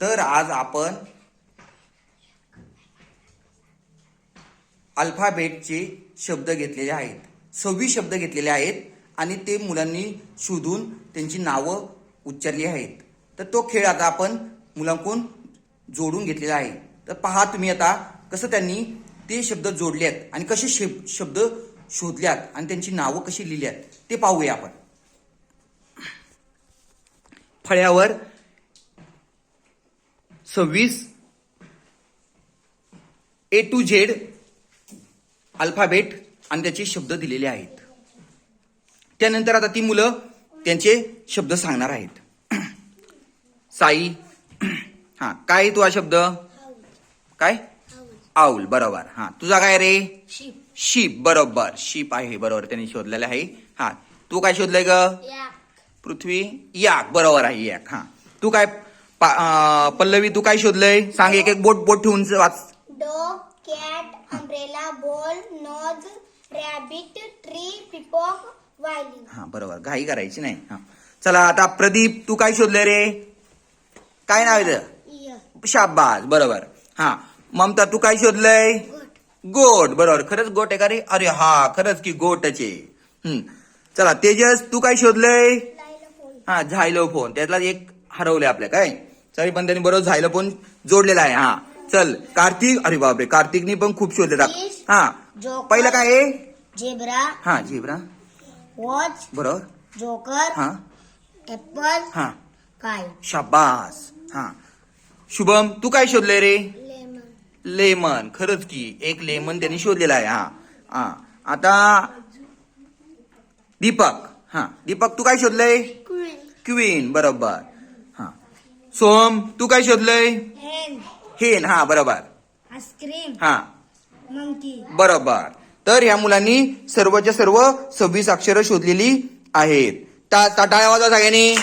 तर आज आपण अल्फाबेटचे शब्द घेतलेले आहेत. सव्वीस शब्द घेतलेले आहेत आणि ते मुलांनी शोधून त्यांची नावं उच्चारली आहेत. तर तो खेळ आता आपण मुलांकडून जोडून घेतलेला आहे. तर पहा तुम्ही आता कसं त्यांनी ते शब्द जोडले आहेत आणि कसे शेब शब्द शोधल्यात आणि त्यांची नावं कशी लिहिल्यात ते पाहूया आपण. फळ्यावर सव्वीस. ए टू झेड अल्फाबेट आणि त्याचे शब्द दिलेले आहेत. त्यानंतर आता ती मुलं त्यांचे शब्द सांगणार आहेत. साई. हा काय तू हा शब्द? काय? आऊल बरोबर. हा तुझा काय रे? शिप. बरोबर. शीप आहे बरोबर. त्यांनी शोधलेलं आहे. हा तू काय शोधलंय ग? पृथ्वी याक बरोबर आहे याक. हा तू काय पल्लवी तू काय शोधलंय? सांग एक एक बोट बोट ठेवून वाच. Dog cat umbrella ball nose rabbit tree peacock violin हा बरोबर. घाई करायची नाही. हा. चला आता प्रदीप तू काय शोधलंय रे? काय नाव आहे शाबास. बरोबर. हा. ममता तू काय शोधलंय? गोट. बरोबर. खरंच गोट आहे का रे? अरे हा खरंच की गोटच आहे. चला तेजस तू काय शोधलंय? हा झायलोफोन. त्यातला एक हरवले आपल्या काय? तरी पण त्यांनी बरोबर झायलोफोन जोडलेला आहे हा. चल कार्तिक अरे बापरे कार्तिकनी पण खूप शोधले Fish, हा. पहिलं काय आहे? झेब्रा हा झेब्रा. वॉच बरोबर. जोकर हा. ऍपल हा. काय? शाबास. हा. शुभम तू काय शोधलंय रे? लेमन. लेमन खरंच की एक लेमन त्यांनी शोधलेला आहे हा. हा. आता दीपक हा. दीपक तू काय शोधलंय? क्वीन. क्वीन बरोबर. सोम तू काय शोधलंय? हेन हा बरोबर. आईस्क्रीम हा. मंकी बरोबर. तर ह्या मुलांनी सर्वच्या सर्व सव्वीस अक्षरं शोधलेली आहेत. टाळ्या वाजवा सगळ्यांनी.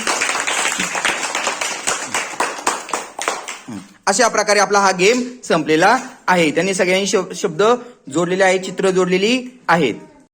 अशा प्रकारे आपला हा गेम संपलेला आहे. त्यांनी सगळ्यांनी शब- शब्द जोडलेले आहेत चित्र जोडलेली आहेत.